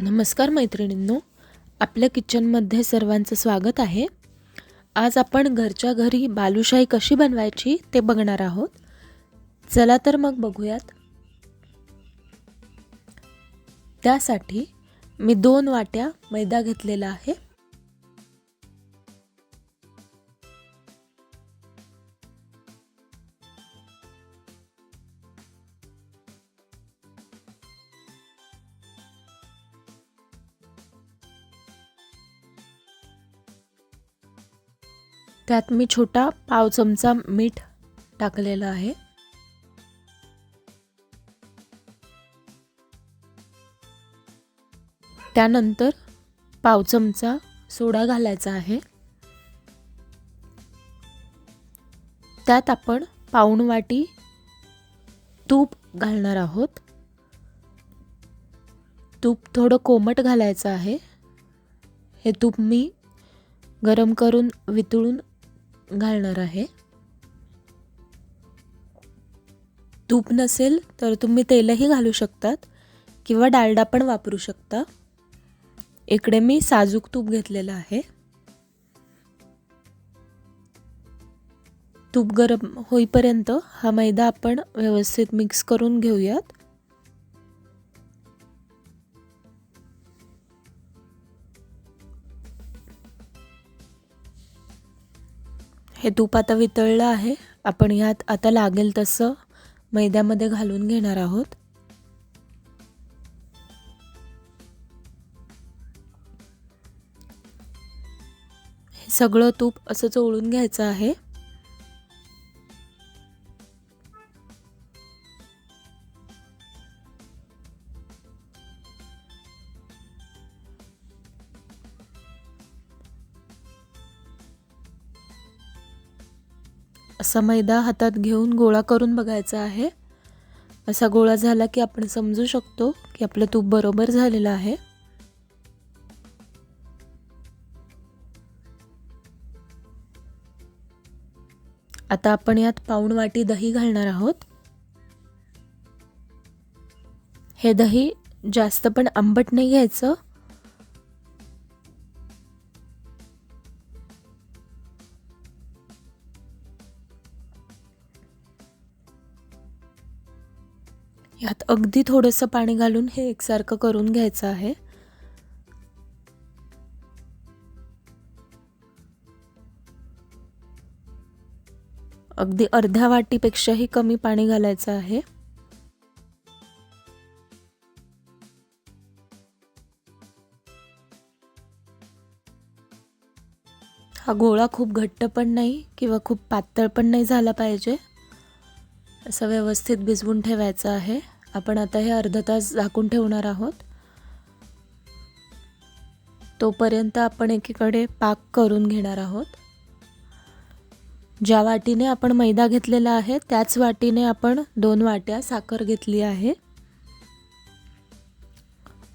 नमस्कार मैत्रिणींनो आपल्या किचनमध्ये सर्वांचं स्वागत आहे. आज आपण घरच्या घरी बालुशाही कशी बनवायची ते बघणार आहोत. चला तर मग बघूयात. त्यासाठी मी दोन वाट्या मैदा घेतलेला आहे. त्यात मी छोटा पाव चमचा मीठ टाकलेलं आहे. त्यानंतर पाव चमचा सोडा घालायचा आहे. त्यात आपण पाऊण वाटी तूप घालणार आहोत. तूप थोडं कोमट घालायचं आहे. हे तूप मी गरम करून वितळून घालणार आहे. तूप नसेल तर तुम्ही तेलही घालू शकतात किंवा डालडा पण वापरू शकता. इकडे मी साजूक तूप घेतलेलं आहे. तूप गरम होईपर्यंत हा मैदा आपण व्यवस्थित मिक्स करून घेऊयात. हे तूप आता वितळलं आहे. आपण यात आता लागेल तसं मैद्यामध्ये घालून घेणार आहोत. हे सगळं तूप असं चोळून घ्यायचं आहे. असा मैदा हातात घेऊन गोळा करून बघायचा आहे. असा गोळा झाला की आपण समजू शकतो की आपलं तूप बरोबर झालेलं आहे. आता आपण यात पाऊण वाटी दही घालणार आहोत. हे दही जास्त पण आंबट नाही घ्यायचं. यात अगदी थोडंसं पाणी घालून हे एकसारखं करून घ्यायचं आहे. अगदी अर्ध्या वाटीपेक्षाही कमी पाणी घालायचं आहे. हा गोळा खूप घट्ट पण नाही किंवा खूप पातळ पण नाही झाला पाहिजे. असं व्यवस्थित भिजवून ठेवायचं आहे. आपण आता हे अर्धा तास झाकून ठेवणार आहोत. तोपर्यंत आपण एकीकडे पाक करून घेणार आहोत. ज्या वाटीने आपण मैदा घेतलेला आहे त्याच वाटीने आपण दोन वाट्या साखर घेतली आहे.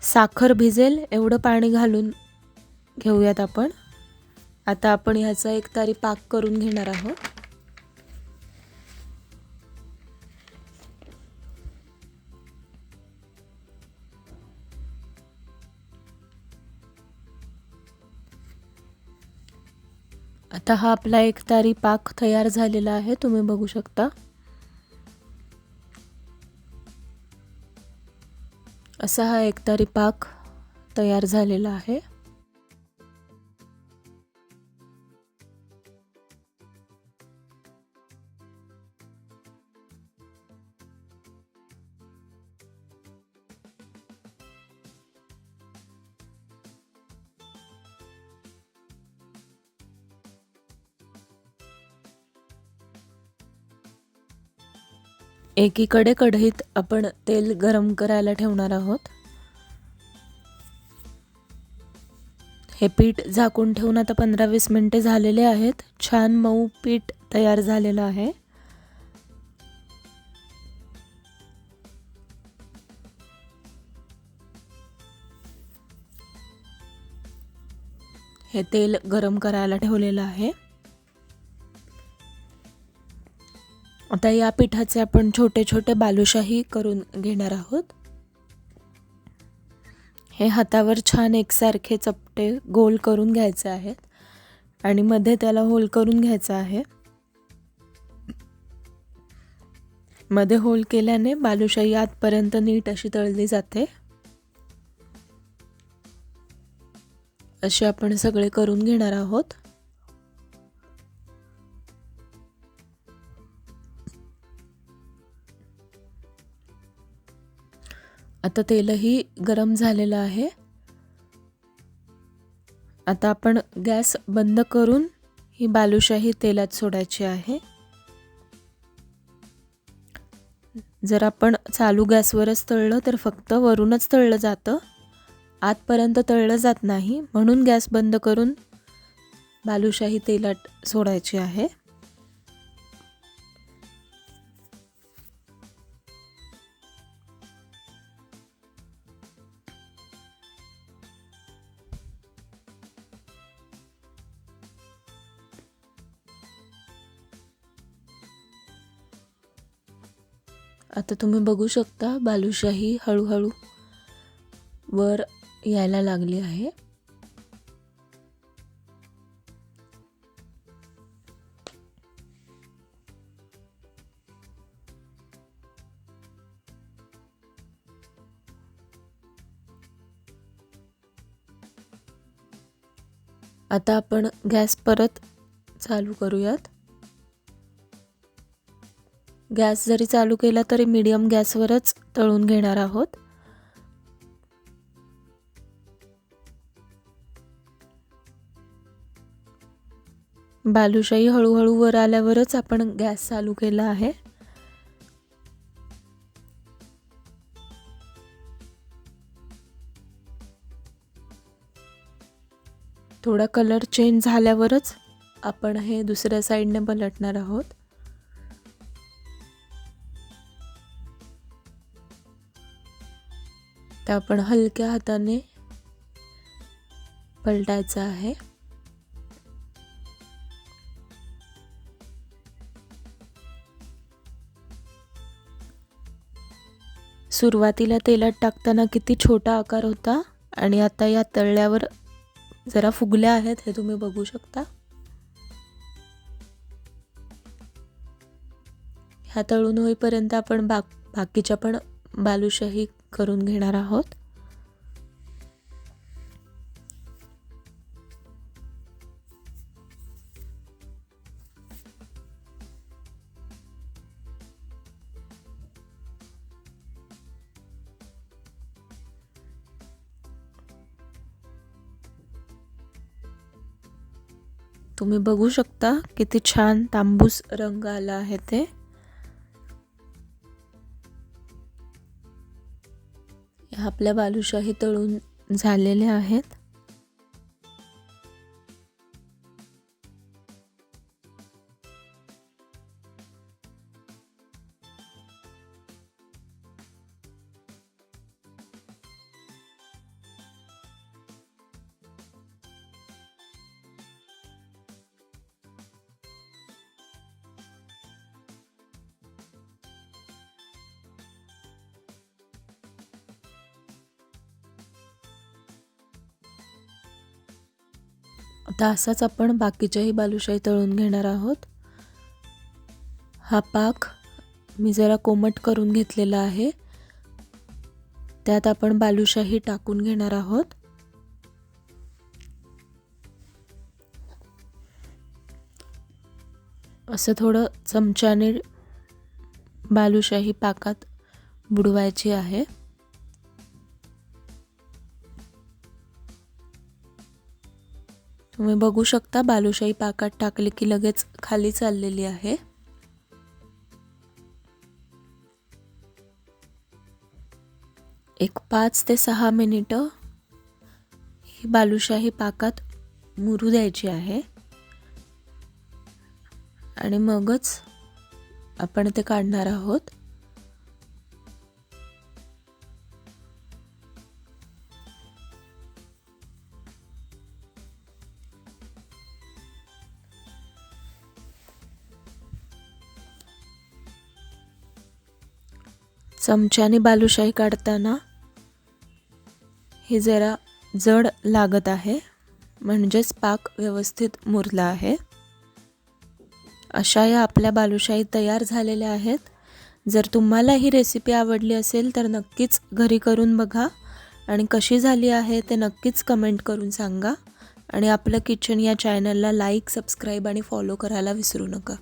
साखर भिजेल एवढं पाणी घालून घेऊयात आपण. आता आपण ह्याचा एक तारी पाक करून घेणार आहोत. आता हा आपला एक तारी पाक तयार झालेला आहे. तुम्ही बघू शकता. असा हा एक तारी पाक तयार झालेला आहे. एकीकडे कढईत आपण तेल गरम करायला ठेवणार आहोत. हे पीठ झाकून ठेवून आता पंधरा वीस मिनटे झालेले आहेत. छान मऊ पीठ तयार झालेलं आहे. हे तेल गरम करायला ठेवलेलं आहे. आता या पिठाचे आपण छोटे छोटे बालुशाही करून घेणार आहोत. हे हातावर छान एकसारखे चपटे गोल करून घ्यायचे आहेत आणि मध्ये त्याला होल करून घ्यायचा आहे. मध्ये होल केल्याने बालुशाही आतपर्यंत नीट अशी तळली जाते. असे आपण सगळे करून घेणार आहोत. आता तेलही गरम झालेलं आहे. आता आपण गॅस बंद करून ही बालुशाही तेलात सोडायची आहे. जर आपण चालू गॅसवरच तळलं तर फक्त वरूनच तळलं जातं. आतपर्यंत तळलं जात नाही म्हणून गॅस बंद करून बालुशाही तेलात सोडायची आहे. आता तुम्ही बघू शकता बालुशाही हळूहळू वर यायला लागली आहे. आता आपण गॅस परत चालू करूयात. गॅस जरी चालू केला तरी मीडियम गॅसवरच तळून घेणार आहोत. बालुशाही हळूहळू वर आल्यावरच आपण गॅस चालू केला आहे. थोडा कलर चेंज झाल्यावरच आपण हे दुसऱ्या साईडने पलटणार आहोत. तर आपण हलक्या हाताने पलटायचं आहे. सुरुवातीला तेलात टाकताना किती छोटा आकार होता आणि आता या तळल्यावर जरा फुगल्या आहेत हे तुम्ही बघू शकता. ह्या तळून होईपर्यंत आपण बाक बाकीच्या पण बालुशाही करून घेणार आहोत. तुम्ही बघू शकता किती छान तांबूस रंग आला आहे ते. आपल्या बालुशाही तळून झालेल्या आहेत. आता असाच आपण बाकीच्याही बालुशाही तळून घेणार आहोत. हा पाक मी जरा कोमट करून घेतलेला आहे. त्यात आपण बालुशाही टाकून घेणार आहोत. असं थोडं चमच्याने बालुशाही पाकात बुडवायची आहे. तुम्ही बघू शकता बालुशाही पाकात टाकली की लगेच खाली चाललेली आहे. एक पाच ते सहा मिनिटं ही बालुशाही पाकात मुरू द्यायची आहे. आणि मगच आपण ते काढणार आहोत. चमच्याने बालुशाही काढताना हे जरा जड लागत आहे. म्हणजेच पाक व्यवस्थित मुरला आहे. अशा या आपल्या बालुशाही तयार झालेल्या आहेत. जर तुम्हाला ही रेसिपी आवडली असेल तर नक्कीच घरी करून बघा. आणि कशी झाली आहे ते नक्कीच कमेंट करून सांगा. आणि आपलं किचन या चॅनलला लाईक सबस्क्राईब आणि फॉलो करायला विसरू नका.